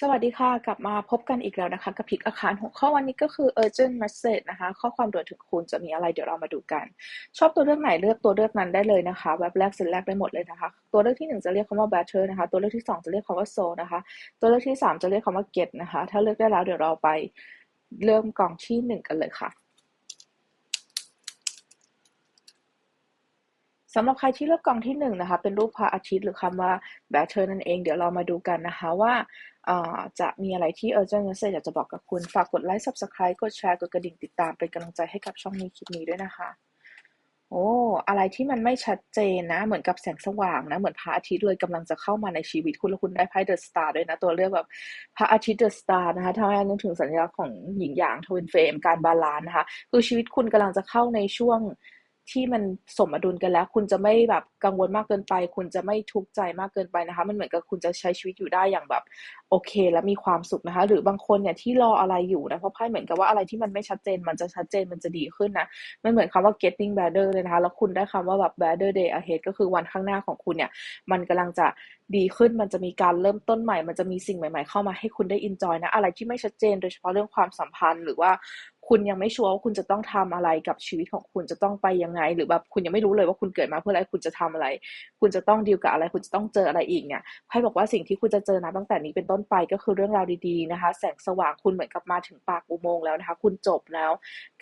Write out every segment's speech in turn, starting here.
สวัสดีค่ะ กลับมาพบกันอีกแล้วนะคะ กับพิกอาคารหัวข้อวันนี้ก็คือ urgent message นะคะ ข้อความด่วนถึงคุณจะมีอะไรเดี๋ยวเรามาดูกัน ชอบตัวเลือกไหนเลือกตัวเลือกนั้นได้เลยนะคะแบบแรกเสร็จแรกได้หมดเลยนะคะ ตัวเลือกที่ 1 จะเรียกคำว่า better นะคะ ตัวเลือกที่ 2 จะเรียกคำว่า so นะคะ ตัวเลือกที่ 3 จะเรียกคำว่า get นะคะ ถ้าเลือกได้แล้วเดี๋ยวเราไปเริ่มกล่องที่ 1 กันเลยค่ะ สำหรับใครที่เลือกกล่องที่1นะคะเป็นรูปพระอาทิตย์หรือคำว่า better นั่นเอง เดี๋ยวเรามาดูกันนะคะว่าจะมีอะไรที่ urgent message อยากจะบอกกับคุณ ฝากกดไลค์ subscribe กดแชร์ กดกระดิ่งติดตามเป็นกำลังใจให้กับช่องนี้คลิปนี้ด้วยนะคะ โอ้ อะไรที่มันไม่ชัดเจนนะ เหมือนกับแสงสว่างนะ เหมือนพระอาทิตย์เลยกำลังจะเข้ามาในชีวิตคุณ แล้วคุณได้ไพ่เดอะสตาร์ด้วยนะ ตัวเลือกแบบพระอาทิตย์เดอะสตาร์นะคะทำให้นึกถึงสัญลักษณ์ของหญิงหยางทวินเฟมการบาลานนะคะ คือชีวิตคุณกำลังจะเข้าในช่วง ที่มันสมดุลกันแล้ว คุณจะไม่แบบกังวลมากเกินไป คุณจะไม่ทุกข์ใจมากเกินไปนะคะ มันเหมือนกับคุณจะใช้ชีวิตอยู่ได้อย่างแบบ โอเค และมีความสุขนะคะ หรือบางคนเนี่ยที่รออะไรอยู่นะเพราะไพ่เหมือนกับว่าอะไรที่มันไม่ชัดเจน มันจะชัดเจนมันจะดีขึ้นนะมันเหมือนคำว่า getting better เลยนะคะ แล้วคุณได้คำว่าแบบ better day ahead ก็คือวันข้างหน้าของคุณเนี่ย มันกำลังจะดีขึ้น มันจะมีการเริ่มต้นใหม่ มันจะมีสิ่งใหม่ ๆ เข้ามาให้คุณได้ enjoy นะ อะไรที่ไม่ชัดเจน โดยเฉพาะเรื่องความสัมพันธ์ หรือว่า คุณยังไม่ชัวร์ว่าคุณจะต้องทำอะไรกับชีวิตของคุณจะต้องไปยังไง หรือแบบคุณยังไม่รู้เลยว่าคุณเกิดมาเพื่ออะไรคุณจะทำอะไร คุณจะต้องดีลกับอะไร คุณจะต้องเจออะไรอีกเนี่ยไพ่บอกว่าสิ่งที่คุณจะเจอนะตั้งแต่นี้เป็นต้นไปก็คือเรื่องราวดีๆนะคะ แสงสว่างคุณเหมือนกับมาถึงปากอุโมงค์แล้วนะคะ คุณจบแล้ว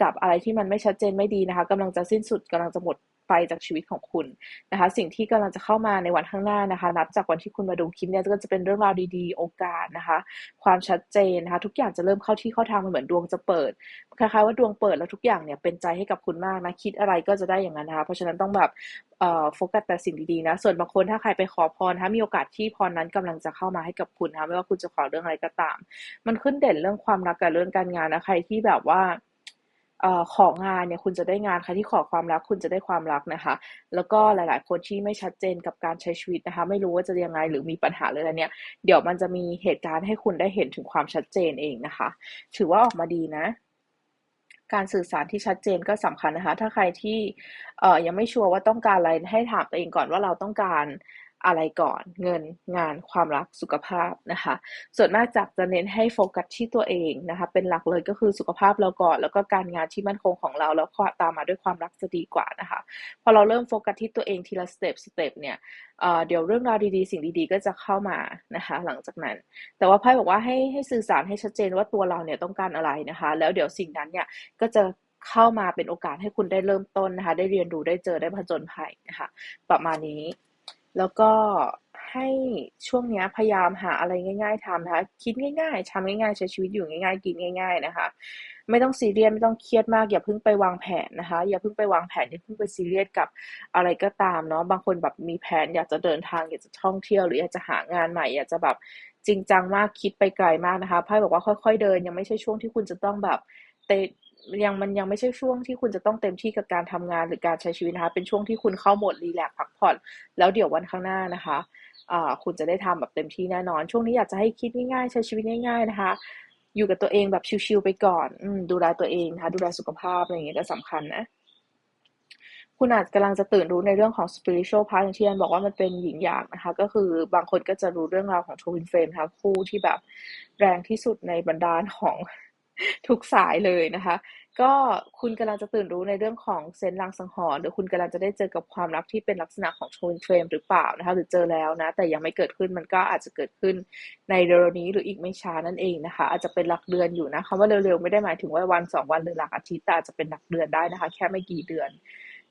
กับอะไรที่มันไม่ชัดเจนไม่ดีนะคะกำลังจะสิ้นสุดกำลังจะหมด ไปจากชีวิตของคุณนะคะ สิ่งที่กำลังจะเข้ามาในวันข้างหน้านะคะ นับจากวันที่คุณมาดูคลิปนี้ก็จะเป็นเรื่องราวดีๆ โอกาสนะคะ ความชัดเจนนะคะ ทุกอย่างจะเริ่มเข้าที่เข้าทางมันเหมือนดวงจะเปิดคล้ายๆว่าดวงเปิดแล้วทุกอย่างเนี่ยเป็นใจให้กับคุณมากนะคิดอะไรก็จะได้อย่างนั้นนะคะเพราะฉะนั้นต้องแบบโฟกัสแต่สิ่งดีๆนะ ส่วนบางคนถ้าใครไปขอพรถ้ามีโอกาสที่พรนั้นกำลังจะเข้ามาให้กับคุณนะไม่ว่าคุณจะขอเรื่องอะไรก็ตาม มันขึ้นเด่นเรื่องความรักกับเรื่องการงานนะใครที่แบบว่า ของานเนี่ยคุณจะได้งานใครที่ขอความรักคุณจะได้ความรักนะคะ แล้วก็หลาย ๆ คนที่ไม่ชัดเจนกับการใช้ชีวิตนะคะ ไม่รู้ว่าจะยังไงหรือมีปัญหาเลยอะไรเนี่ยเดี๋ยวมันจะมีเหตุการณ์ให้คุณได้เห็นถึงความชัดเจนเองนะคะ ถือว่าออกมาดีนะการสื่อสารที่ชัดเจนก็สำคัญนะคะ ถ้าใครที่เอ่อยังไม่ชัวร์ว่าต้องการอะไรให้ถามตัวเองก่อนว่าเราต้องการ อะไรก่อน เงินงานความรักสุขภาพนะคะ ส่วนมากจากจะเน้นให้โฟกัสที่ตัวเองนะคะ เป็นหลักเลยก็คือสุขภาพเราก่อน แล้วก็การงานที่มั่นคงของเราแล้วตามมาด้วยความรักจะดีกว่านะคะ พอเราเริ่มโฟกัสที่ตัวเองทีละสเต็ปสเต็ปเนี่ยเดี๋ยวเรื่องราวดีๆ สิ่งดีๆ ก็จะเข้ามานะคะ หลังจากนั้น แต่ว่าไพ่บอกว่าให้ให้สื่อสารให้ชัดเจนว่าตัวเราเนี่ยต้องการอะไรนะคะ แล้วเดี๋ยวสิ่งนั้นเนี่ยก็จะเข้ามาเป็นโอกาสให้คุณได้เริ่มต้นนะคะ ได้เรียนรู้ได้เจอได้ผจญภัยนะคะ ประมาณนี้ แล้วก็ให้ช่วงนี้พยายามหาอะไรง่าย ๆทำนะคะ คิดง่ายๆทำง่ายๆ ใช้ชีวิตอยู่ง่ายๆ กินง่าย ๆ นะคะ ไม่ต้องซีเรียสไม่ต้องเครียดมากอย่าเพิ่งไปวางแผนนะคะ อย่าเพิ่งไปวางแผนอย่าเพิ่งไปซีเรียสกับอะไรก็ตามเนาะบางคนแบบมีแผนอยากจะเดินทางอยากจะท่องเที่ยวหรืออยากจะหางานใหม่อยากจะแบบจริงจังมากคิดไปไกลมากนะคะไพ่บอกว่าค่อย ๆ เดินยังไม่ใช่ช่วงที่คุณจะต้องแบบเต ยังมันยังไม่ใช่ช่วงที่คุณจะต้องเต็มที่กับการทำงานหรือการใช้ชีวิตนะคะ เป็นช่วงที่คุณเข้าโหมดรีแลกซ์พักผ่อน แล้วเดี๋ยววันข้างหน้านะคะคุณจะได้ทำแบบเต็มที่แน่นอน ช่วงนี้อยากจะให้คิดง่ายๆ ใช้ชีวิตง่าย ๆนะคะ อยู่กับตัวเองแบบชิวๆไปก่อนอดูแลตัวเองนะคะ ดูแลสุขภาพอะไรอย่างเงี้ยก็สำคัญนะคุณอาจกำลังจะตื่นรู้ในเรื่องของ spiritual part อย่างที่อันบอกว่ามันเป็นหญิงหยางนะคะ ก็คือบางคนก็จะรู้เรื่องราวของ twin flame นะคะคู่ที่แบบแรงที่สุดในบรรดาของ ทุกสายเลยนะคะ ก็คุณกำลังจะตื่นรู้ในเรื่องของเซนต์ลังสังหรณ์หรือคุณกำลังจะได้เจอกับความรักที่เป็นลักษณะของโชนเทรมหรือเปล่านะคะหรือเจอแล้วนะ แต่ยังไม่เกิดขึ้นมันก็อาจจะเกิดขึ้นในเร็วนี้หรืออีกไม่ช้านั่นเองนะคะ อาจจะเป็นหลักเดือนอยู่นะคำว่าเร็วๆไม่ได้หมายถึงว่าวันสองวันหรือหลักอาทิตย์แต่อาจจะเป็นหลักเดือนได้นะคะ แค่ไม่กี่เดือน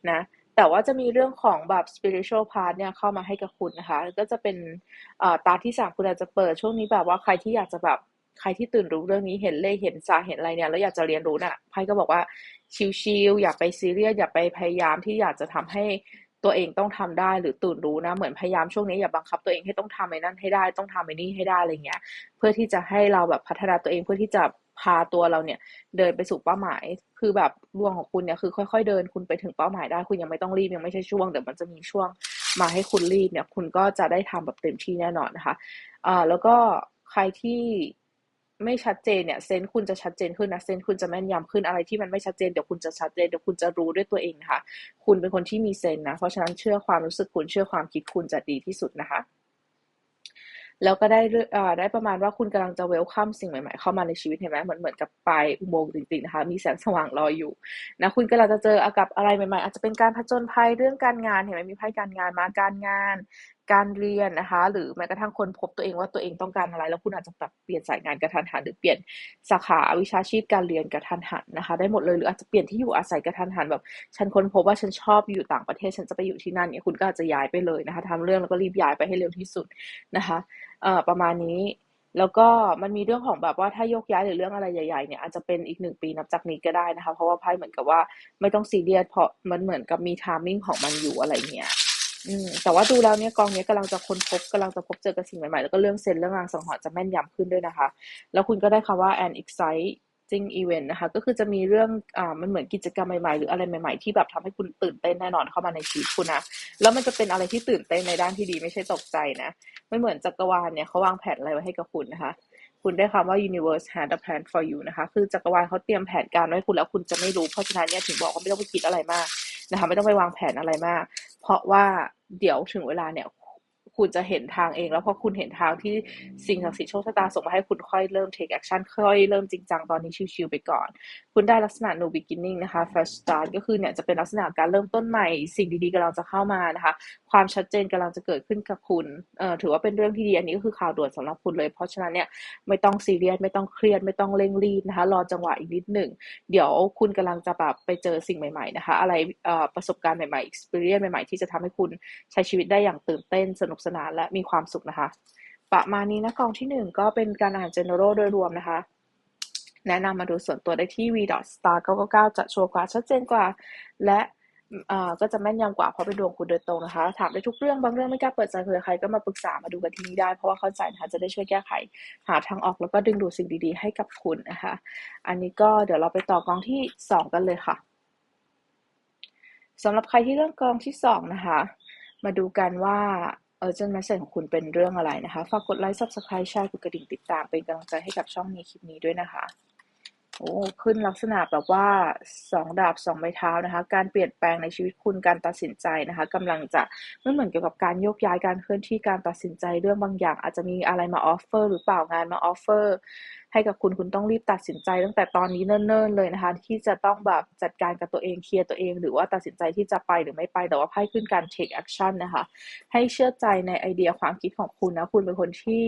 นะแต่ว่าจะมีเรื่องของแบบ spiritual part เนี่ยเข้ามาให้กับคุณนะคะ ก็จะเป็นตาที่สามคุณอาจจะเปิดช่วงนี้แบบว่าใครที่อยากจะแบบ ใครที่ตื่นรู้เรื่องนี้เห็นเลขเห็นสาเห็นอะไรเนี่ยแล้วอยากจะเรียนรู้น่ะไพ่ก็บอกว่าชิลๆอย่าไปซีเรียสอย่าไปพยายามที่อยากจะทำให้ตัวเองต้องทำได้หรือตื่นรู้นะ เหมือนพยายามช่วงนี้อย่าบังคับตัวเองให้ต้องทำไอ้นั่นให้ได้ต้องทำไอ้นี่ให้ได้อะไรเงี้ย เพื่อที่จะให้เราแบบพัฒนาตัวเองเพื่อที่จะพาตัวเราเนี่ย เดินไปสู่เป้าหมาย คือแบบดวงของคุณเนี่ยคือค่อย ๆ เดินคุณไปถึงเป้าหมายได้ คุณยังไม่ต้องรีบยังไม่ใช่ช่วงเดี๋ยวมันจะมีช่วงมาให้คุณรีบเนี่ย คุณก็จะได้ทำแบบเต็มที่แน่นอนนะคะอ่าแล้วก็ใครที่ ไม่ชัดเจนเนี่ยเซนคุณจะชัดเจนขึ้นนะเซนคุณจะแม่นยำขึ้นอะไรที่มันไม่ชัดเจนเดี๋ยวคุณจะชัดเจนเดี๋ยวคุณจะรู้ด้วยตัวเองนะคะ คุณเป็นคนที่มีเซนนะ เพราะฉะนั้นเชื่อความรู้สึกคุณเชื่อความคิดคุณจะดีที่สุดนะคะ แล้วก็ได้ได้ประมาณว่าคุณกำลังจะเวลคัมสิ่งใหม่ๆเข้ามาในชีวิตเห็นไหมเหมือนเหมือนกับปลายอุโมงค์จริงๆนะคะ มีแสงสว่างรออยู่นะคุณกำลังจะเจอกับอะไรใหม่ๆ อาจจะเป็นการผจญภัยเรื่องการงานเห็นไหมมีไพ่การงานมาการงานการเรียนนะคะ หรือแม้กระทั่งคนพบตัวเองว่าตัวเองต้องการอะไร แล้วคุณอาจจะปรับเปลี่ยนสายงานกระทันหันหรือเปลี่ยนสาขาวิชาชีพการเรียนกระทันหันนะคะ ได้หมดเลยหรืออาจจะเปลี่ยนที่อยู่อาศัยกระทันหันแบบ ฉันค้นพบว่าฉันชอบอยู่ต่างประเทศฉันจะไปอยู่ที่นั่นเนี่ยคุณก็อาจจะย้ายไปเลยนะคะทำเรื่องแล้วก็รีบย้ายไปให้เร็วที่สุดนะคะเอ่อประมาณนี้แล้วก็มันมีเรื่องของแบบว่าถ้ายกย้ายหรือเรื่องอะไรใหญ่ๆเนี่ยอาจจะเป็นอีกหนึ่งปีนับจากนี้ก็ได้นะคะ เพราะว่าไพ่เหมือนกับว่าไม่ต้องซีเรียสเพราะมันเหมือนกับมีทามมิ่งของมันอยู่อะไรเงี้ย อืมแต่ว่าดูแล้วเนี่ยกองนี้กำลังจะค้นพบกำลังจะพบเจอกับสิ่งใหม่ๆ แล้วก็เรื่องเซนเรื่องรางสังหรณ์จะแม่นยำขึ้นด้วยนะคะ แล้วคุณก็ได้คำว่า an exciting event นะคะ ก็คือจะมีเรื่องอ่ามันเหมือนกิจกรรมใหม่ๆ หรืออะไรใหม่ๆ ที่แบบทำให้คุณตื่นเต้นแน่นอนเข้ามาในชีวิตคุณนะแล้วมันจะเป็นอะไรที่ตื่นเต้นในด้านที่ดีไม่ใช่ตกใจนะไม่เหมือนจักรวาลเนี่ยเขาวางแผนอะไรไว้ให้กับคุณนะคะคุณได้คำว่า universe had a plan for you นะคะ คือจักรวาลเขาเตรียมแผนการไว้คุณแล้วคุณจะไม่รู้ เพราะฉะนั้นเนี่ยถึงบอกว่าไม่ต้องไปคิดอะไรมากนะคะ ไม่ต้องไปวางแผนอะไรมาก เพราะว่าเดี๋ยวถึงเวลาเนี่ย คุณจะเห็นทางเอง แล้วพอคุณเห็นทางที่สิ่งศักดิ์สิทธิ์โชคชะตาส่งมาให้คุณค่อยเริ่ม take action ค่อยเริ่มจริงจังตอนนี้ชิวๆไปก่อน คุณได้ลักษณะ new beginning นะคะ fresh start ก็คือเนี่ยจะเป็นลักษณะการเริ่มต้นใหม่ สิ่งดีๆกำลังจะเข้ามานะคะ ความชัดเจนกำลังจะเกิดขึ้นกับคุณเอ่อถือว่าเป็นเรื่องที่ดีอันนี้ก็คือข่าวด่วนสำหรับคุณเลย เพราะฉะนั้นเนี่ยไม่ต้องซีเรียสไม่ต้องเครียดไม่ต้องเร่งรีบนะคะรอจังหวะอีกนิดหนึ่งเดี๋ยวคุณกำลังจะแบบไปเจอสิ่งใหม่ๆนะคะ อะไรเอ่อประสบการณ์ใหม่ๆ experience ใหม่ๆ ที่จะทำให้คุณใช้ชีวิตได้อย่างตื่นเต้นสนุกสนานและมีความสุขนะคะ ประมาณนี้นะกองที่หนึ่งก็เป็นการอ่าน general โดยรวมนะคะ แนะนำมาดูส่วนตัวได้ที่ v star 999 จะชัวร์กว่าชัดเจนกว่า และก็จะแม่นยำกว่าเพราะเป็นดวงคุณโดยตรงนะคะ ถามได้ทุกเรื่องบางเรื่องไม่กล้าเปิดใจคุยกับใครก็มาปรึกษามาดูกันที่นี่ได้ เพราะว่าเข้าใจนะคะจะได้ช่วยแก้ไข หาทางออกแล้วก็ดึงดูดสิ่งดีๆ ให้กับคุณนะคะ อันนี้ก็เดี๋ยวเราไปต่อกองที่สองกันเลยค่ะสำหรับใครที่เลือกกองที่สองนะคะ มาดูกันว่า เออจนแมสเซจของคุณเป็นเรื่องอะไรนะคะ ฝากกดไลค์ subscribe แชร์กดกระดิ่งติดตามเป็นกำลังใจให้กับช่องนี้คลิปนี้ด้วยนะคะ โอ้ ขึ้นลักษณะแบบว่าสองดาบสองไม้เท้านะคะ การเปลี่ยนแปลงในชีวิตคุณการตัดสินใจนะคะกำลังจะไม่เหมือนเกี่ยวกับการโยกย้ายการเคลื่อนที่การตัดสินใจเรื่องบางอย่าง อาจจะมีอะไรมาออฟเฟอร์หรือเปล่างานมาออฟเฟอร์ ให้กับคุณคุณต้องรีบตัดสินใจ ตั้งแต่ตอนนี้เนิ่นๆเลยนะคะ ที่จะต้องแบบจัดการกับตัวเองเคลียร์ตัวเอง หรือว่าตัดสินใจที่จะไปหรือไม่ไปแต่ว่าไพ่ขึ้นการ take action นะคะ ให้เชื่อใจในไอเดียความคิดของคุณนะคุณเป็นคนที่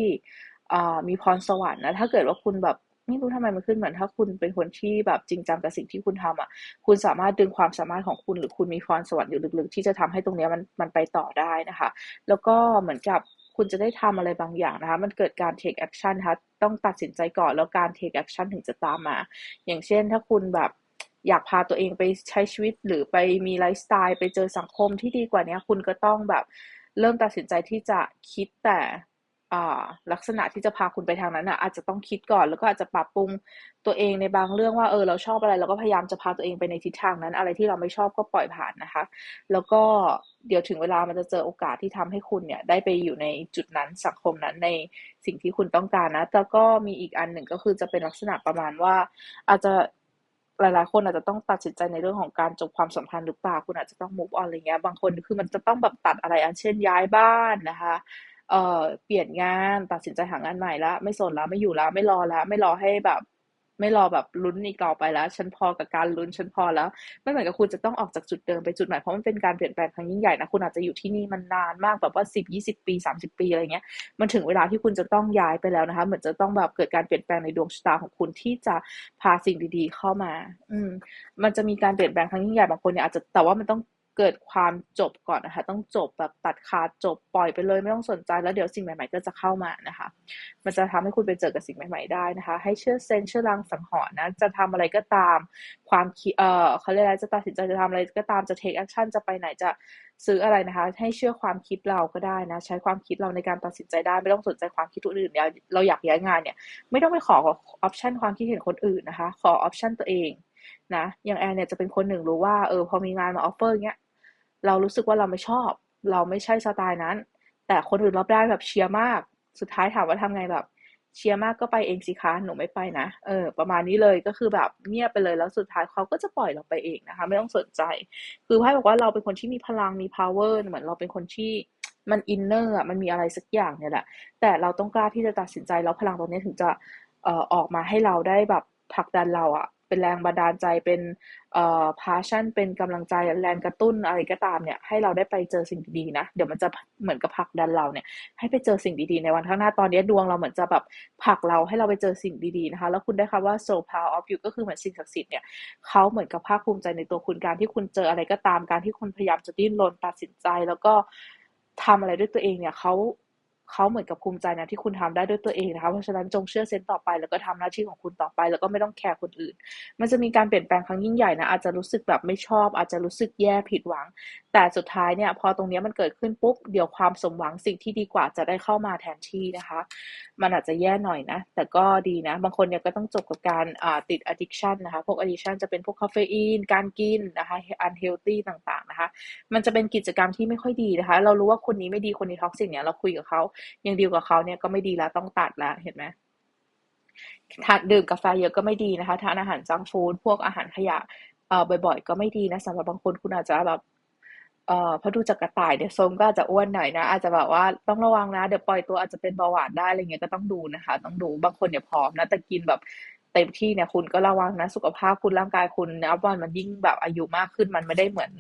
มีพรสวรรค์นะถ้าเกิดว่าคุณแบบไม่รู้ทำไมมันขึ้นเหมือนถ้าคุณเป็นคนที่แบบจริงจังกับสิ่งที่คุณทำอะ คุณสามารถดึงความสามารถของคุณหรือคุณมีพรสวรรค์อยู่ลึกๆ ที่จะทำให้ตรงนี้มันมันไปต่อได้นะคะ แล้วก็เหมือนกับ คุณจะได้ทำอะไรบางอย่างนะคะ มันเกิดการ take action นะคะต้องตัดสินใจก่อนแล้วการ take action ถึงจะตามมา อย่างเช่นถ้าคุณแบบอยากพาตัวเองไปใช้ชีวิตหรือไปมีไลฟ์สไตล์ ไปเจอสังคมที่ดีกว่านี้คุณก็ต้องแบบเริ่มตัดสินใจที่จะคิดแต่ ลักษณะที่จะพาคุณไปทางนั้นอะอาจจะต้องคิดก่อนแล้วก็อาจจะปรับปรุงตัวเองในบางเรื่องว่าเออเราชอบอะไรเราก็พยายามจะพาตัวเองไปในทิศทางนั้น อะไรที่เราไม่ชอบก็ปล่อยผ่านนะคะ แล้วก็เดี๋ยวถึงเวลามันจะเจอโอกาสที่ทำให้คุณเนี่ย ได้ไปอยู่ในจุดนั้นสังคมนั้นในสิ่งที่คุณต้องการนะแต่ก็มีอีกอันหนึ่งก็คือจะเป็นลักษณะประมาณว่า อาจจะหลายๆคนอาจจะต้องตัดสินใจในเรื่องของการจบความสัมพันธ์หรือเปล่าคุณอาจจะต้อง move on อะไรเงี้ยบางคนคือมันจะต้องแบบตัดอะไรอันเช่นย้ายบ้านนะคะ เอ่อเปลี่ยนงานตัดสินใจหางานใหม่แล้วไม่สนแล้วไม่อยู่แล้วไม่รอแล้วไม่รอให้แบบ ไม่รอแบบลุ้นอีกต่อไปแล้วฉันพอกับการลุ้นฉันพอแล้วไม่เหมือนกับคุณจะต้องออกจากจุดเดิมไปจุดใหม่เพราะมันเป็นการเปลี่ยนแปลงครั้งยิ่งใหญ่นะคุณอาจจะอยู่ที่นี่มันนานมากแบบว่าสิบยี่สิบปีสามสิบปีอะไรเงี้ยมันถึงเวลาที่คุณจะต้องย้ายไปแล้วนะคะ เหมือนจะต้องแบบเกิดการเปลี่ยนแปลงในดวงชะตาของคุณที่จะพาสิ่งดี ๆ เข้ามา อืม มันจะมีการเปลี่ยนแปลงครั้งยิ่งใหญ่บางคนเนี่ยอาจจะแต่ว่ามันต้อง เกิดความจบก่อนนะคะ ต้องจบแบบตัดขาดจบปล่อยไปเลยไม่ต้องสนใจ แล้วเดี๋ยวสิ่งใหม่ๆก็จะเข้ามานะคะ มันจะทำให้คุณไปเจอกับสิ่งใหม่ ๆได้นะคะ ให้เชื่อเซนเชื่อรังสังหรณ์นะจะทำอะไรก็ตามความคิดเออเขาเรียกอะไรจะตัดสินใจจะทำอะไรก็ตามจะเทคแอคชั่นจะไปไหนจะซื้ออะไรนะคะ ให้เชื่อความคิดเราก็ได้นะ ใช้ความคิดเราในการตัดสินใจได้ ไม่ต้องสนใจความคิดคนอื่นเราเราอยากย้ายงานเนี่ย ไม่ต้องไปขอออปชันความคิดเห็นคนอื่นนะคะ ขอออปชันตัวเองนะอย่างแอนเนี่ยจะเป็นคนหนึ่งรู้ว่าเออพอมีงานมาออฟเฟอร์เงี้ย เรารู้สึกว่าเราไม่ชอบ เราไม่ใช่สไตล์นั้น แต่คนอื่นรอบด้านแบบเชียร์มาก สุดท้ายถามว่าทำไงแบบ เชียร์มากก็ไปเองสิคะหนูไม่ไปนะเออประมาณนี้เลยก็คือแบบเงียบไปเลยแล้วสุดท้ายเขาก็จะปล่อยเราไปเองนะคะ ไม่ต้องสนใจ คือไพ่บอกว่าเราเป็นคนที่มีพลังมี power เหมือนเราเป็นคนที่มันอินเนอร์อะมันมีอะไรสักอย่างเนี่ยแหละ แต่เราต้องกล้าที่จะตัดสินใจแล้วพลังตรงนี้ถึงจะเอ่อออกมาให้เราได้แบบผลักดันเราอะ เป็นแรงบันดาลใจเป็นเอ่อ passion เป็นกำลังใจแรงกระตุ้นอะไรก็ตามเนี่ยให้เราได้ไปเจอสิ่งดีๆนะ เดี๋ยวมันจะเหมือนกับผลักดันเราเนี่ย ให้ไปเจอสิ่งดีๆในวันข้างหน้าตอนนี้ดวงเราเหมือนจะแบบผลักเราให้เราไปเจอสิ่งดีๆนะคะ แล้วคุณได้คำว่า so power of you ก็คือเหมือนสิ่งศักดิ์สิทธิ์เนี่ยเขาเหมือนกับภาคภูมิใจในตัวคุณการที่คุณเจออะไรก็ตามการที่คุณพยายามจะดิ้นรนตัดสินใจแล้วก็ทำอะไรด้วยตัวเองเนี่ยเขา เขาเหมือนกับภูมิใจนะที่คุณทำได้ด้วยตัวเองนะคะ เพราะฉะนั้นจงเชื่อเซนต์ต่อไป แล้วก็ทำหน้าที่ของคุณต่อไป แล้วก็ไม่ต้องแคร์คนอื่น มันจะมีการเปลี่ยนแปลงครั้งยิ่งใหญ่นะ อาจจะรู้สึกแบบไม่ชอบ อาจจะรู้สึกแย่ผิดหวัง แต่สุดท้ายเนี่ยพอตรงนี้มันเกิดขึ้นปุ๊บ เดี๋ยวความสมหวังสิ่งที่ดีกว่าจะได้เข้ามาแทนที่นะคะมันอาจจะแย่หน่อยนะ แต่ก็ดีนะ บางคนเนี่ยก็ต้องจบกับการติด addiction นะคะ พวก addiction จะเป็นพวกคาเฟอีน การกินนะคะ unhealthy ต่างๆนะคะ มันจะเป็นกิจกรรมที่ไม่ค่อยดีนะคะ เรารู้ว่าคนนี้ไม่ดี คนนี้ท็อกซิกเนี่ยเราคุยกับเขา ยังดีกว่าเขาเนี่ยก็ไม่ดีแล้วต้องตัดแล้วเห็นไหมทานดื่มกาแฟเยอะก็ไม่ดีนะคะ ทานอาหารจังฟู้ด พวกอาหารขยะเอ่อบ่อยๆ ก็ไม่ดีนะสำหรับบางคนคุณอาจจะแบบ เอ่อพอดูจากกระต่ายเนี่ยทรงก็อาจจะอ้วนหน่อยนะ อาจจะแบบว่าต้องระวังนะ เดี๋ยวปล่อยตัวอาจจะเป็นเบาหวานได้อะไรเงี้ยก็ต้องดูนะคะ ต้องดูบางคนเนี่ยผอมนะแต่กินแบบเต็มที่เนี่ยคุณก็ระวังนะ สุขภาพคุณร่างกายคุณนะวันมันยิ่งแบบอายุมากขึ้นมันไม่ได้เหมือน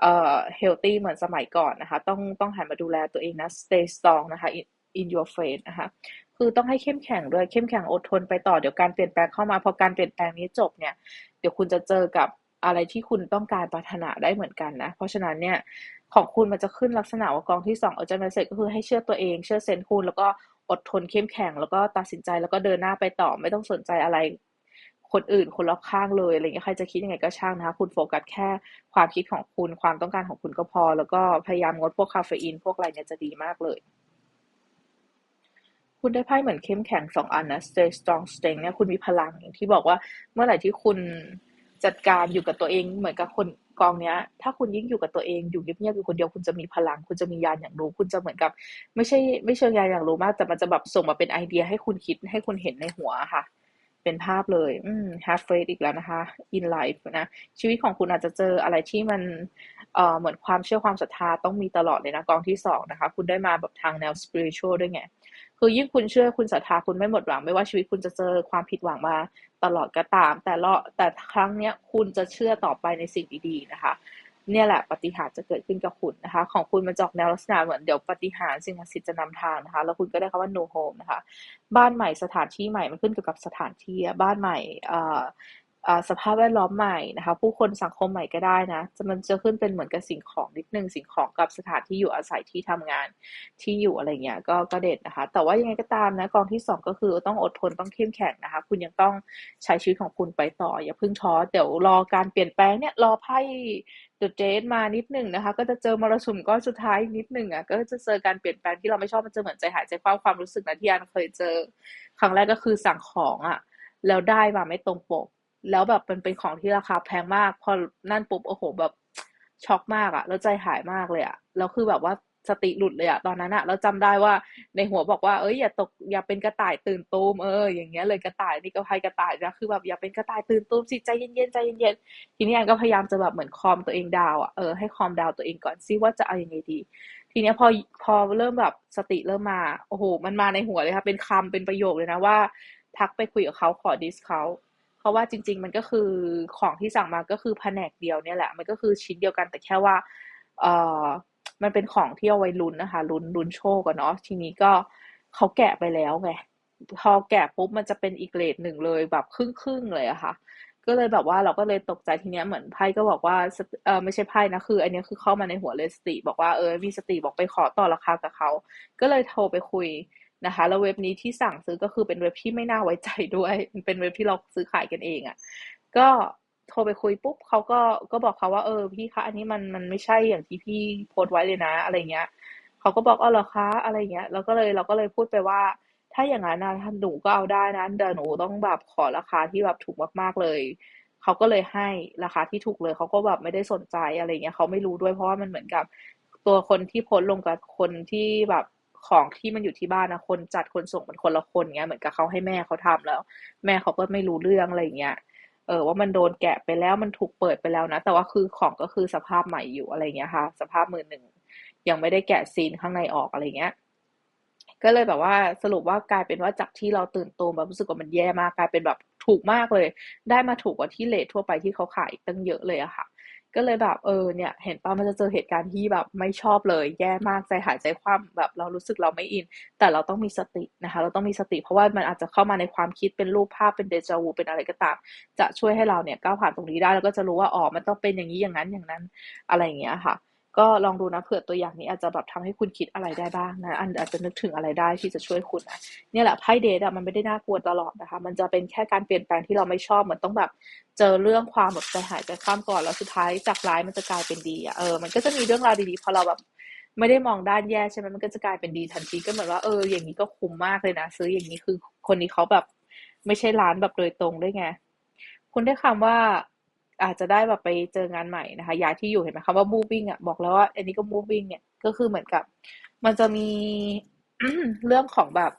เอ่อเฮลตี้เหมือนสมัยก่อนนะคะ ต้องต้องหันมาดูแลตัวเองนะ stay strong นะคะ in your faith นะคะคือต้องให้เข้มแข็งด้วยเข้มแข็งอดทนไปต่อเดี๋ยวการเปลี่ยนแปลงเข้ามาพอการเปลี่ยนแปลงนี้จบเนี่ยเดี๋ยวคุณจะเจอกับ อะไรที่คุณต้องการปรารถนาได้เหมือนกันนะ เพราะฉะนั้นเนี่ยของคุณมันจะขึ้นลักษณะว่ากองที่สองเอาใจมาเสร็จก็คือให้เชื่อตัวเองเชื่อเซนคุณ แล้วก็อดทนเข้มแข็ง แล้วก็ตัดสินใจแล้วก็เดินหน้าไปต่อไม่ต้องสนใจอะไร คนอื่นคนรอบข้างเลยอะไรเงี้ยใครจะคิดยังไงก็ช่างนะคะ คุณโฟกัสแค่ความคิดของคุณความต้องการของคุณก็พอ แล้วก็พยายามงดพวกคาเฟอีนพวกอะไรเนี่ยจะดีมากเลยคุณได้ไพ่เหมือนเข้มแข็งสองอันนะ stay strong s t r e n g t เนี่ยคุณมีพลังอย่างที่บอกว่าเมื่อไหร่ที่คุณ จัดการอยู่กับตัวเองเหมือนกับคนกองเนี้ย ถ้าคุณยิ่งอยู่กับตัวเองอยู่เงียบๆอยู่คนเดียวคุณจะมีพลัง คุณจะมียานอย่างรู้ คุณจะเหมือนกับ ไม่ใช่ไม่เชิงยานอย่างรู้มาก แต่มันจะแบบส่งมาเป็นไอเดียให้คุณคิดให้คุณเห็นในหัวค่ะ เป็นภาพเลย อืม have faith อีกแล้วนะคะ in life นะ ชีวิตของคุณอาจจะเจออะไรที่มัน เอ่อ เหมือนความเชื่อความศรัทธาต้องมีตลอดเลยนะกองที่สองนะคะ คุณได้มาแบบทางแนว spiritual ด้วยไง คือยิ่งคุณเชื่อคุณศรัทธาคุณไม่หมดหวัง ไม่ว่าชีวิตคุณจะเจอความผิดหวังมาตลอดก็ตาม แต่ละแต่ครั้งเนี้ยคุณจะเชื่อต่อไปในสิ่งดีๆนะคะ เนี่ยแหละปฏิหารจะเกิดขึ้นกับคุณนะคะ ของคุณมันจอกแนวลักษณะเหมือนเดี๋ยวปฏิหารสิ่งศักดิ์สิทธิ์จะนำทางนะคะ แล้วคุณก็ได้คำว่า no home นะคะ บ้านใหม่สถานที่ใหม่มันขึ้นเกี่ยวกับสถานที่บ้านใหม่สภาพแวดล้อมใหม่นะคะ ผู้คนสังคมใหม่ก็ได้นะจะมันจะขึ้นเป็นเหมือนกับสิ่งของนิดนึงสิ่งของกับสถานที่อยู่อาศัยที่ทำงานที่อยู่อะไรเงี้ยก็ก็เด็ดนะคะ แต่ว่ายังไงก็ตามนะกองที่ 2 ก็คือต้องอดทนต้องเข้มแข็งนะคะ คุณยังต้องใช้ชีวิตของคุณไปต่อ อย่าเพิ่งท้อเดี๋ยวรอการเปลี่ยนแปลงเนี่ยรอไพ่ เดอะเจสมานิดหนึ่งนะคะ ก็จะเจอมรสุมก้อนสุดท้ายนิดหนึ่งอะก็จะเจอการเปลี่ยนแปลงที่เราไม่ชอบมันจะเหมือนใจหายใจคว้าความรู้สึกนะที่อันเคยเจอ ครั้งแรกก็คือสั่งของอะ แล้วได้มาไม่ตรงปก แล้วแบบมันเป็นของที่ราคาแพงมาก พอนั่นปุ๊บโอ้โหแบบช็อกมากอะแล้วใจหายมากเลยอะแล้วคือแบบว่า สติหลุดเลยอะตอนนั้นอะแล้วจำได้ว่าในหัวบอกว่าเอ้ยอย่าตกอย่าเป็นกระต่ายตื่นตูมเอออย่างเงี้ยเลยกระต่ายนี่ก็พายกระต่ายนะคือแบบอย่าเป็นกระต่ายตื่นตูมสิใจเย็นๆใจเย็นๆทีนี้อันก็พยายามจะแบบเหมือนคอมตัวเองดาวอะเออให้คอมดาวตัวเองก่อนซิว่าจะเอายังไงดี ทีนี้พอพอเริ่มแบบสติเริ่มมาโอ้โหมันมาในหัวเลยค่ะเป็นคำเป็นประโยคเลยนะว่า ทักไปคุยกับเขาขอดิสเขาเพราะว่าจริง ๆ มันก็คือของที่สั่งมาก็คือแผนกเดียวเนี่ยแหละ มันก็คือชิ้นเดียวกันแต่แค่ว่า เออ มันเป็นของที่เอาไว้ลุ้นนะคะลุ้นลุ้นโชคกันเนาะทีนี้ก็เขาแกะไปแล้วไงพอแกะปุ๊บมันจะเป็นอีกเลดหนึ่งเลยแบบครึ่งครึ่งเลยอะค่ะ ก็เลยแบบว่าเราก็เลยตกใจทีเนี้ยเหมือนไพ่ก็บอกว่าเออไม่ใช่ไพ่นะคือ อันนี้คือเข้ามาในหัวเลยสติ บอกว่าเออมีสติบอกไปขอต่อราคากับเขาก็เลยโทรไปคุยนะคะแล้วเว็บนี้ที่สั่งซื้อก็คือเป็นเว็บที่ไม่น่าไว้ใจด้วย เป็นเว็บที่เราซื้อขายกันเองอะ่ะ ก็ โทรไปคุยปุ๊บเขาก็ก็บอกเขาว่าเออพี่คะอันนี้มันมันไม่ใช่อย่างที่พี่โพสไว้เลยนะ อะไรเงี้ยเขาก็บอกอ๋อเหรอคะอะไรเงี้ยแล้วก็เลยเราก็เลยพูดไปว่า ถ้าอย่างนั้นนะท่านหนูก็เอาได้นะเดี๋ยวหนูต้องแบบขอราคาที่แบบถูกมากๆเลยเขาก็เลยให้ราคาที่ถูกเลยเขาก็แบบไม่ได้สนใจอะไรเงี้ยเขาไม่รู้ด้วยเพราะว่ามันเหมือนกับตัวคนที่โพสลงกับคนที่แบบของที่มันอยู่ที่บ้านนะคนจัดคนส่งมันคนละคนเงี้ยเหมือนกับเขาให้แม่เขาทำแล้ว แม่เขาก็ไม่รู้เรื่องอะไรเงี้ย เออว่ามันโดนแกะไปแล้วมันถูกเปิดไปแล้วนะ แต่ว่าคือของก็คือสภาพใหม่อยู่อะไรเงี้ยค่ะ สภาพมือหนึ่งยังไม่ได้แกะซีนข้างในออกอะไรเงี้ยก็เลยแบบว่าสรุปว่ากลายเป็นว่าจากที่เราตื่นตูมแบบรู้สึกว่ามันแย่มากกลายเป็นแบบถูกมากเลย ได้มาถูกกว่าที่เลททั่วไปที่เขาขายตั้งเยอะเลยอะค่ะ ก็เลยแบบเออเนี่ยเห็นป่ะมันจะเจอเหตุการณ์ที่แบบไม่ชอบเลย แย่มากใจหายใจคว่ำแบบเรารู้สึกเราไม่อิน แต่เราต้องมีสตินะคะ เราต้องมีสติ เพราะว่ามันอาจจะเข้ามาในความคิดเป็นรูปภาพเป็นเดจาวูเป็นอะไรก็ตาม จะช่วยให้เราเนี่ยก้าวผ่านตรงนี้ได้แล้วก็จะรู้ว่าอ๋อมันต้องเป็นอย่างนี้อย่างนั้นอย่างนั้นอะไรอย่างเงี้ยค่ะ ก็ลองดูนะเผื่อตัวอย่างนี้อาจจะแบบทำให้คุณคิดอะไรได้บ้างนะอันอาจจะนึกถึงอะไรได้ที่จะช่วยคุณนะเนี่ยแหละไพ่เดทอะมันไม่ได้น่ากลัวตลอดนะคะ มันจะเป็นแค่การเปลี่ยนแปลงที่เราไม่ชอบเหมือนต้องแบบเจอเรื่องความแบบใจหายใจข้ามก่อนแล้วสุดท้ายจากร้ายมันจะกลายเป็นดีอะเออมันก็จะมีเรื่องราวดีๆพอเราแบบไม่ได้มองด้านแย่ใช่ไหมมันก็จะกลายเป็นดีทันทีก็เหมือนว่าเอออย่างนี้ก็คุ้มมากเลยนะ ซื้ออย่างนี้คือคนนี้เขาแบบ ไม่ใช่ร้านแบบโดยตรงด้วยไงคุณได้คำว่า อาจจะได้แบบไปเจองานใหม่นะคะย้ายที่อยู่เห็นไหมคำว่า moving อะบอกแล้วว่า อันนี้ก็ moving เนี่ยก็คือเหมือนกับ มันจะมีเรื่องของแบบ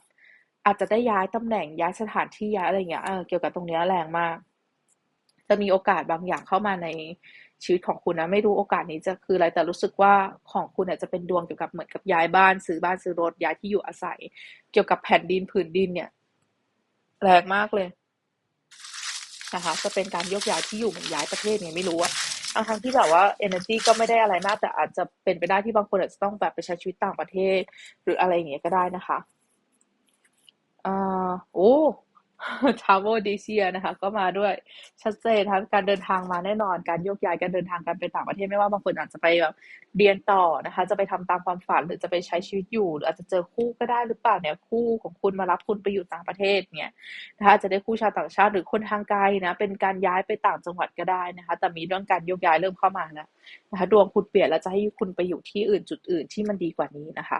อาจจะได้ย้ายตำแหน่งย้ายสถานที่ย้ายอะไรเงี้ยเออเกี่ยวกับตรงนี้แรงมาก จะมีโอกาสบางอย่างเข้ามาในชีวิตของคุณนะ ไม่รู้โอกาสนี้จะคืออะไรแต่รู้สึกว่าของคุณเนี่ยจะเป็นดวงเกี่ยวกับเหมือนกับย้ายบ้านซื้อบ้านซื้อรถย้ายที่อยู่อาศัย เกี่ยวกับแผ่นดินผืนดินเนี่ยแรงมากเลย นะคะ จะเป็นการยกย้ายที่อยู่เหมือนย้ายประเทศเนี่ยไม่รู้อะทั้งทั้งที่แบบว่า energy ก็ไม่ได้อะไรมาก แต่อาจจะเป็นไปได้ที่บางคนอาจจะต้องแบบไปใช้ชีวิตต่างประเทศ หรืออะไรอย่างเงี้ยก็ได้นะคะอ่าโอ้ ทาวเวอร์ดีเซียนะคะ ก็มาด้วยชัดเจนทั้งการเดินทางมาแน่นอน การโยกย้ายการเดินทางการไปต่างประเทศไม่ว่าบางคนอาจจะไปแบบเรียนต่อนะคะ จะไปทำตามความฝันหรือจะไปใช้ชีวิตอยู่ หรืออาจจะเจอคู่ก็ได้หรือเปล่าเนี่ยคู่ของคุณมารับคุณไปอยู่ต่างประเทศเนี่ยนะคะจะได้คู่ชาวต่างชาติหรือคนทางไกลนะเป็นการย้ายไปต่างจังหวัดก็ได้นะคะ แต่มีเรื่องการโยกย้ายเริ่มเข้ามาแล้วนะคะดวงคุณเปลี่ยนแล้วจะให้คุณไปอยู่ที่อื่นจุดอื่นที่มันดีกว่านี้นะคะ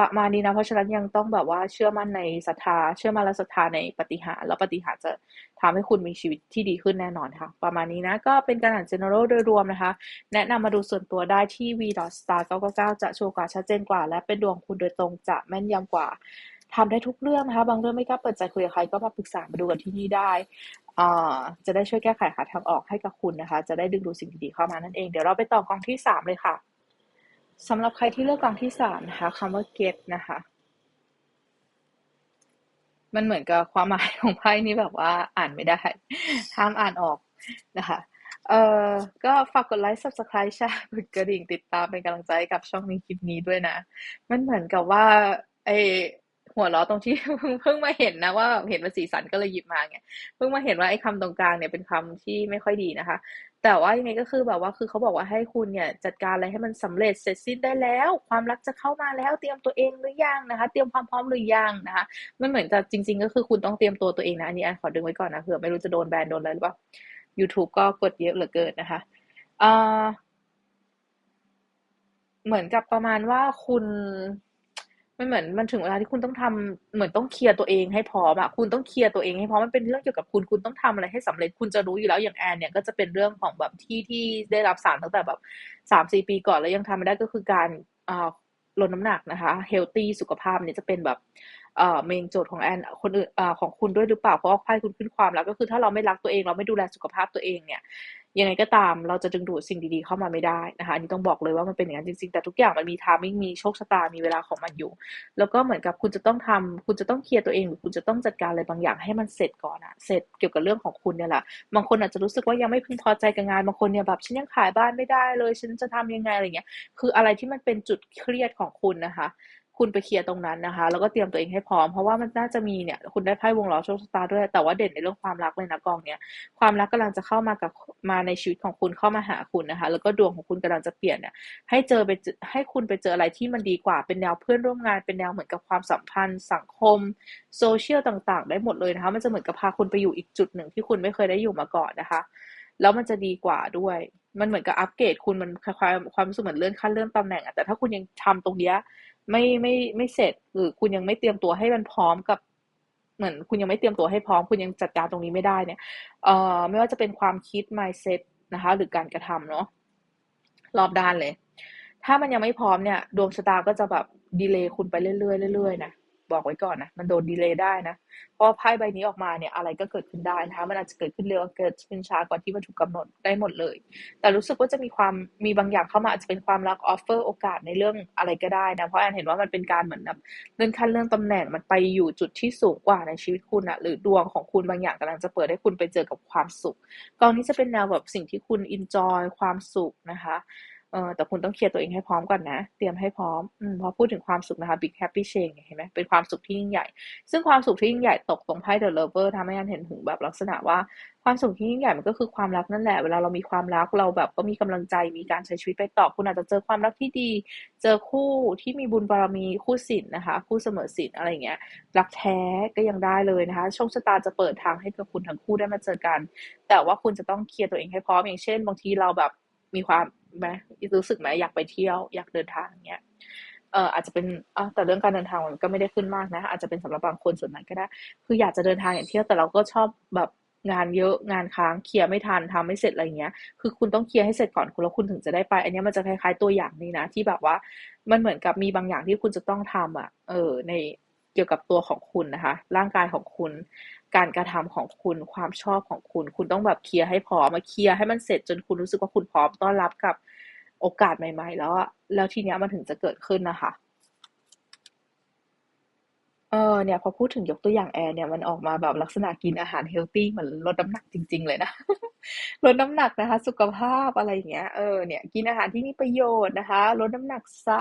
ประมาณนี้นะ เพราะฉะนั้นยังต้องแบบว่าเชื่อมั่นในศรัทธา เชื่อมั่นและศรัทธาในปฏิหารแล้วปฏิหารจะทำให้คุณมีชีวิตที่ดีขึ้นแน่นอนค่ะ ประมาณนี้นะ ก็เป็นการอ่าน general โดยรวมนะคะ แนะนำมาดูส่วนตัวได้ที่ v star 999จะโชว์กว่าชัดเจนกว่า และเป็นดวงคุณโดยตรงจะแม่นยำกว่าทำได้ทุกเรื่องนะคะ บางเรื่องไม่กล้าเปิดใจคุยกับใครก็มาปรึกษามาดูกันที่นี่ได้จะได้ช่วยแก้ไขหาทางออกให้กับคุณนะคะ จะได้ดึงดูดสิ่งดีๆเข้ามานั่นเอง เดี๋ยวเราไปต่อกองที่สามเลยค่ะ สำหรับใครที่เลือกกองที่สามนะคะคำว่า get นะคะ มันเหมือนกับความหมายของไพ่นี้แบบว่าอ่านไม่ได้ ห้ามอ่านออกนะคะเอ่อก็ฝากกดไลค์ subscribe แชร์กดกระดิ่งติดตามเป็นกำลังใจกับช่องนี้คลิปนี้ด้วยนะ มันเหมือนกับว่าไอ หัวเราะตรงที่เพิ่งเพิ่งมาเห็นนะว่าเห็นมันสีสันก็เลยหยิบมาไงเพิ่งมาเห็นว่าไอ้คำตรงกลางเนี่ยเป็นคำที่ไม่ค่อยดีนะคะ แต่ว่ายังไงก็คือแบบว่าคือเขาบอกว่าให้คุณเนี่ยจัดการอะไรให้มันสำเร็จเสร็จสิ้นได้แล้ว ความรักจะเข้ามาแล้วเตรียมตัวเองหรือยังนะคะ เตรียมความพร้อมหรือยังนะคะมันเหมือนจะจริง ๆ ก็คือคุณต้องเตรียมตัวตัวเองนะอันนี้อันขอดึงไว้ก่อนนะเผื่อไม่รู้จะโดนแบนโดนอะไรหรือเปล่า YouTube ก็กดเยอะเหลือเกินนะคะอ่าเหมือนกับประมาณว่าคุณ มันเหมือนมันถึงเวลาที่คุณต้องทำเหมือนต้องเคลียร์ตัวเองให้พร้อมอะคุณต้องเคลียร์ตัวเองให้พร้อมมันเป็นเรื่องเกี่ยวกับคุณคุณต้องทำอะไรให้สำเร็จคุณจะรู้อยู่แล้วอย่างแอนเนี่ยก็จะเป็นเรื่องของแบบที่ที่ได้รับสารตั้งแต่แบบสามสี่ปีก่อนแล้วยังทำไม่ได้ก็คือการอ่าลดน้ำหนักนะคะเฮลตี้สุขภาพเนี่ยจะเป็นแบบเอ่อเมนโจทย์ของแอนคนอื่นอ่าของคุณด้วยหรือเปล่าเพราะว่าไพ่คุณขึ้นความแล้วก็คือถ้าเราไม่รักตัวเองเราไม่ดูแลสุขภาพตัวเองเนี่ย ยังไงก็ตามเราจะดึงดูดสิ่งดีๆเข้ามาไม่ได้นะคะอันนี้ต้องบอกเลยว่ามันเป็นอย่างนั้นจริงๆ แต่ทุกอย่างมันมีทามิ่งมีโชคชะตามีเวลาของมันอยู่ แล้วก็เหมือนกับคุณจะต้องทำคุณจะต้องเคลียร์ตัวเองหรือคุณจะต้องจัดการอะไรบางอย่างให้มันเสร็จก่อนอะเสร็จเกี่ยวกับเรื่องของคุณเนี่ยแหละบางคนอาจจะรู้สึกว่ายังไม่พึงพอใจกับงานบางคนเนี่ยแบบฉันยังขายบ้านไม่ได้เลย ฉันจะทำยังไงอะไรเงี้ยคืออะไรที่มันเป็นจุดเครียดของคุณนะคะ คุณไปเคลียร์ตรงนั้นนะคะ แล้วก็เตรียมตัวเองให้พร้อม เพราะว่ามันน่าจะมีเนี่ยคุณได้ไพ่วงล้อโชคชะตาด้วย แต่ว่าเด่นในเรื่องความรักเลยนะกองเนี้ยความรักกำลังจะเข้ามากับมาในชีวิตของคุณเข้ามาหาคุณนะคะ แล้วก็ดวงของคุณกำลังจะเปลี่ยนเนี่ยให้เจอไปให้คุณไปเจออะไรที่มันดีกว่า เป็นแนวเพื่อนร่วมงาน เป็นแนวเหมือนกับความสัมพันธ์ สังคมโซเชียลต่าง ๆ ได้หมดเลยนะคะ มันจะเหมือนกับพาคุณไปอยู่อีกจุดหนึ่งที่คุณไม่เคยได้อยู่มาก่อนนะคะ แล้วมันจะดีกว่าด้วย มันเหมือนกับอัปเกรดคุณมันความความรู้สึกเหมือนเลื่อนขั้นเลื่อนตำแหน่งอะแต่ถ้าคุณยังทำตรงเนี้ย ไม่ไม่ไม่เสร็จหรือคุณยังไม่เตรียมตัวให้มันพร้อมกับ เหมือน คุณยังไม่เตรียมตัวให้พร้อม คุณยังจัดการตรงนี้ไม่ได้เนี่ยเอ่อไม่ว่าจะเป็นความคิด mindset นะคะ หรือการกระทำเนาะรอบด้านเลย ถ้ามันยังไม่พร้อมเนี่ย ดวงชะตาก็จะแบบดีเลย์คุณไปเรื่อยๆเรื่อยๆนะ บอกไว้ก่อนนะมันโดนดีเลย์ได้นะเพราะไพ่ใบนี้ออกมาเนี่ยอะไรก็เกิดขึ้นได้นะคะมันอาจจะเกิดขึ้นเร็วเกิดขึ้นช้ากว่าที่มันถูกกาหนดได้หมดเลย แต่รู้สึกว่าจะมีความมีบางอย่างเข้ามาอาจจะเป็นความรักออฟเฟอร์โอกาสในเรื่องอะไรก็ได้นะเพราะแอนเห็นว่ามันเป็นการเหมือนแบบเลื่อนขั้นเรื่องตำแหน่งมันไปอยู่จุดที่สูงกว่าในชีวิตคุณอะหรือดวงของคุณบางอย่างกำลังจะเปิดให้คุณไปเจอกับความสุขกองนี้จะเป็นแนวแบบสิ่งที่คุณอินจอยความสุขนะคะ เออแต่คุณต้องเคลียร์ตัวเองให้พร้อมก่อนนะ เตรียมให้พร้อมอืมพอพูดถึงความสุขนะคะ big happy change เห็นไหมเป็นความสุขที่ยิ่งใหญ่ ซึ่งความสุขที่ยิ่งใหญ่ตกตรงไพ่ the lover ทำให้อันเห็นถึงแบบลักษณะว่าความสุขที่ยิ่งใหญ่มันก็คือความรักนั่นแหละ เวลาเรามีความรักเราแบบก็มีกำลังใจมีการใช้ชีวิตไปต่อ คุณอาจจะเจอความรักที่ดี เจอคู่ที่มีบุญบารมีคู่สินนะคะ คู่เสมอสินอะไรเงี้ย รักแท้ก็ยังได้เลยนะคะ โชคชะตาจะเปิดทางให้กับคุณทั้งคู่ได้มาเจอกัน แต่ว่าคุณจะต้องเคลียร์ตัวเองให้พร้อมอย่างเช่น บางทีเราแบบมีความ ไหมรู้สึกไหมอยากไปเที่ยวอยากเดินทางเงี้ยเอ่ออาจจะเป็นอะแต่เรื่องการเดินทางมันก็ไม่ได้ขึ้นมากนะ อาจจะเป็นสำหรับบางคนส่วนนั้นก็ได้ คืออยากจะเดินทางอย่างเที่ยวแต่เราก็ชอบแบบงานเยอะงานค้างเคลียร์ไม่ทันทำไม่เสร็จอะไรเงี้ย คือคุณต้องเคลียร์ให้เสร็จก่อนคุณแล้วคุณถึงจะได้ไป อันนี้มันจะคล้ายๆตัวอย่างนี้นะ ที่แบบว่ามันเหมือนกับมีบางอย่างที่คุณจะต้องทำอะ เออ ใน กี่ยวกับตัวของคุณนะคะ ร่างกายของคุณ การกระทำของคุณ ความชอบของคุณ คุณต้องแบบเคลียร์ให้พร้อมมาเคลียร์ให้มันเสร็จจนคุณรู้สึกว่าคุณพร้อมต้อนรับกับโอกาสใหม่ ๆ แล้วอะแล้วทีเนี้ยมันถึงจะเกิดขึ้นนะคะ เออเนี่ยพอพูดถึงยกตัวอย่างแอร์เนี่ยมันออกมาแบบลักษณะกินอาหารเฮลตี้เหมือนลดน้ำหนักจริง ๆ เลยนะ ลดน้ำหนักนะคะ สุขภาพอะไรอย่างเงี้ย เออเนี่ยกินอาหารที่มีประโยชน์นะคะ ลดน้ำหนักซะ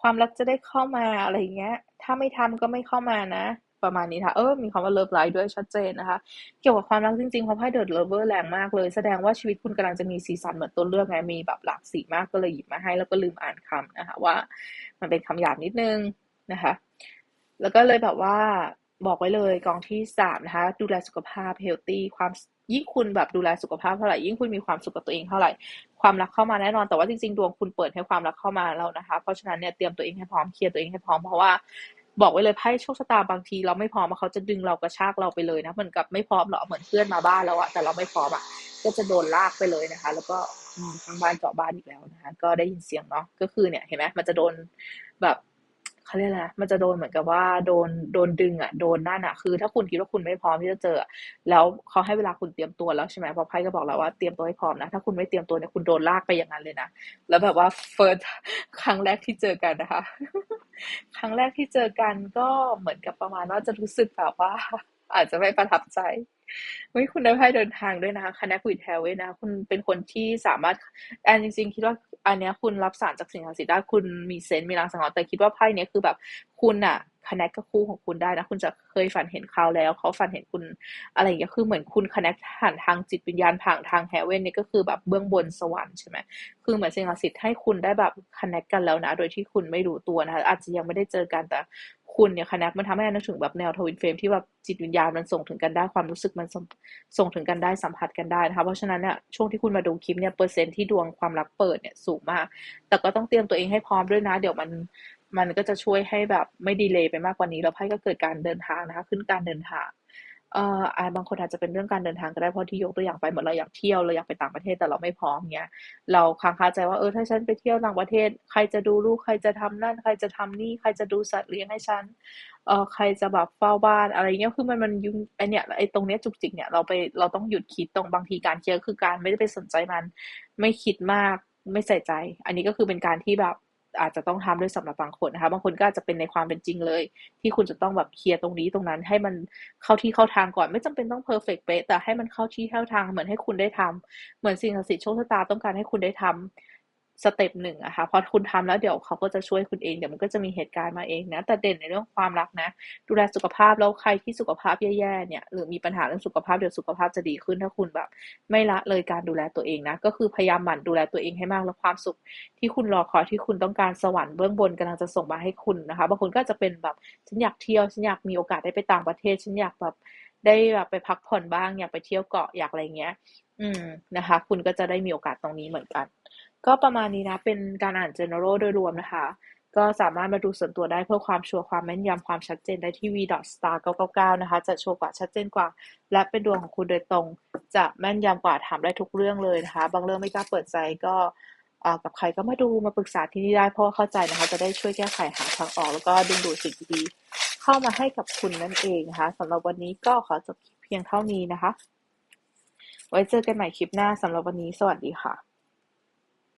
ความรักจะได้เข้ามาอะไรอย่างเงี้ย ถ้าไม่ทำก็ไม่เข้ามานะ ประมาณนี้ค่ะ เออ มีคำว่าเลิฟไลฟ์ด้วยชัดเจนนะคะ เกี่ยวกับความรักจริงๆเพราะไพ่เดิร์ดเลิฟเวอร์แรงมากเลย แสดงว่าชีวิตคุณกำลังจะมีสีสันเหมือนตัวเลือกไง มีแบบหลากสีมากก็เลยหยิบมาให้ แล้วก็ลืมอ่านคำนะคะว่า มันเป็นคำหยาบนิดนึงนะคะ แล้วก็เลยแบบว่า บอกไว้เลยกองที่สามนะคะ ดูแลสุขภาพเฮลตี้ความยิ่งคุณแบบดูแลสุขภาพเท่าไหร่ยิ่งคุณมีความสุขกับตัวเองเท่าไหร่ความรักเข้ามาแน่นอนแต่ว่าจริงๆดวงคุณเปิดให้ความรักเข้ามาแล้วนะคะ เพราะฉะนั้นเนี่ยเตรียมตัวเองให้พร้อมเคลียร์ตัวเองให้พร้อมเพราะว่าบอกไว้เลยไพ่โชคชะตาบางทีเราไม่พร้อมเขาจะดึงเรากระชากเราไปเลยนะเหมือนกับไม่พร้อมหรอเหมือนเพื่อนมาบ้านแล้วอะแต่เราไม่พร้อมอะก็จะโดนลากไปเลยนะคะ แล้วก็ทางบ้านเจาะบ้านอีกแล้วนะคะ ก็ได้ยินเสียงเนาะก็คือเนี่ยเห็นไหมมันจะโดนแบบ เขาเรียกอะไรมันจะโดนเหมือนกับว่าโดนโดนดึงอะโดนนั่นอะคือ ถ้าคุณคิดว่าคุณไม่พร้อมที่จะเจอ แล้วเขาให้เวลาคุณเตรียมตัวแล้วใช่ไหมพอไพ่ก็บอกแล้วว่าเตรียมตัวให้พร้อมนะถ้าคุณไม่เตรียมตัวเนี่ยคุณโดนลากไปอย่างนั้นเลยนะแล้วแบบว่าเฟิร์สครั้งแรกที่เจอกันนะคะ ครั้งแรกที่เจอกันก็เหมือนกับประมาณว่าจะรู้สึกแบบว่า อาจจะไม่ประทับใจ เฮ้ยคุณได้ไพ่เดินทางด้วยนะคะคณะคุยแทวเว้นะ คุณเป็นคนที่สามารถแอนจริงๆ คิดว่าอันเนี้ยคุณรับสารจากสิ่งศักดิ์สิทธิ์ได้คุณมีเซนต์มีรางสังหรณ์แต่คิดว่าไพ่เนี้ยคือแบบคุณอะคอนเนคกับคู่ของคุณได้นะ คุณจะเคยฝันเห็นเขาแล้ว เขาฝันเห็นคุณอะไรอย่างเงี้ยคือเหมือนคุณคอนเนคผ่านทางจิตวิญญาณผ่านทางแฮเว่นนี่ก็คือแบบเบื้องบนสวรรค์ใช่ไหมคือเหมือนสิ่งศักดิ์สิทธิ์ให้คุณได้แบบคอนเนคกันแล้วนะ โดยที่คุณไม่รู้ตัวนะคะอาจจะยังไม่ได้เจอกันแต่ คุณเนี่ยคณะมันทำให้นึกถึงแบบแนวทวินเฟรมที่แบบจิตวิญญาณมันส่งถึงกันได้ความรู้สึกมันส่งถึงกันได้สัมผัสกันได้นะคะเพราะฉะนั้นเนี่ยช่วงที่คุณมาดูคลิปเนี่ยเปอร์เซ็นต์ที่ดวงความรักเปิดเนี่ยสูงมาก แต่ก็ต้องเตรียมตัวเองให้พร้อมด้วยนะ เดี๋ยวมันมันก็จะช่วยให้แบบไม่ดีเลยไปมากกว่านี้แล้วไพ่ก็เกิดการเดินทางนะคะ ขึ้นการเดินทาง เอ่อบางคนอาจจะเป็นเรื่องการเดินทางก็ได้เพราะที่ยกตัวอย่างไปเหมือนเราอยากเที่ยวเราอยากไปต่างประเทศแต่เราไม่พร้อมเงี้ยเราค้างคาใจว่าเออถ้าฉันไปเที่ยวต่างประเทศ ใครจะดูลูกใครจะทำนั่น ใครจะทำนี่ใครจะดูสัตว์เลี้ยงให้ฉันเออใครจะแบบเฝ้าบ้านอะไรเงี้ยคือมันมันยุ่งไอเนี้ยไอตรงเนี้ยจุกจิกเนี่ยเราไปเราต้องหยุดคิดตรงบางทีการเที่ยวคือการไม่ได้ไปสนใจมัน ไม่คิดมากไม่ใส่ใจ อันนี้ก็คือเป็นการที่แบบ อาจจะต้องทำด้วยสำหรับบางคนนะคะ บางคนก็อาจจะเป็นในความเป็นจริงเลย ที่คุณจะต้องแบบเคลียร์ตรงนี้ตรงนั้นให้มันเข้าที่เข้าทางก่อน ไม่จำเป็นต้องเพอร์เฟกต์เป๊ะแต่ให้มันเข้าที่เข้าทางเหมือนให้คุณได้ทำเหมือนสิ่งศักดิ์สิทธิ์โชคชะตาต้องการให้คุณได้ทำ สเต็ปหนึ่งอะค่ะพอคุณทำแล้วเดี๋ยวเขาก็จะช่วยคุณเองเดี๋ยวมันก็จะมีเหตุการณ์มาเองนะแต่เด่นในเรื่องความรักนะ ดูแลสุขภาพแล้วใครที่สุขภาพแย่ๆเนี่ยหรือมีปัญหาเรื่องสุขภาพเดี๋ยวสุขภาพจะดีขึ้นถ้าคุณแบบ ไม่ละเลยการดูแลตัวเองนะ ก็คือพยายามหมั่นดูแลตัวเองให้มากแล้วความสุข ที่คุณรอคอยที่คุณต้องการสวรรค์เบื้องบนกำลังจะส่งมาให้คุณนะคะบางคนก็จะเป็นแบบฉันอยากเที่ยวฉันอยากมีโอกาสได้ไปต่างประเทศฉันอยากแบบได้แบบไปพักผ่อนบ้างอยากไปเที่ยวเกาะอยากอะไรเงี้ย อืมนะคะ คุณก็จะได้มีโอกาสตรงนี้เหมือนกัน ก็ประมาณนี้นะ เป็นการอ่าน general โดยรวมนะคะ ก็สามารถมาดูส่วนตัวได้เพื่อความชัวร์ความแม่นยำความชัดเจนได้ที่ v.star 999 นะคะ จะชัวร์กว่าชัดเจนกว่า และเป็นดวงของคุณโดยตรง จะแม่นยำกว่าถามได้ทุกเรื่องเลยนะคะ บางเรื่องไม่กล้าเปิดใจก็กับใครก็มาดูมาปรึกษาที่นี่ได้เพราะเข้าใจนะคะ จะได้ช่วยแก้ไขหาทางออก แล้วก็ดึงดูดสิ่งดีๆเข้ามาให้กับคุณนั่นเองนะคะสำหรับวันนี้ก็ขอจบเพียงเท่านี้นะคะ ไว้เจอกันใหม่คลิปหน้าสำหรับวันนี้สวัสดีค่ะ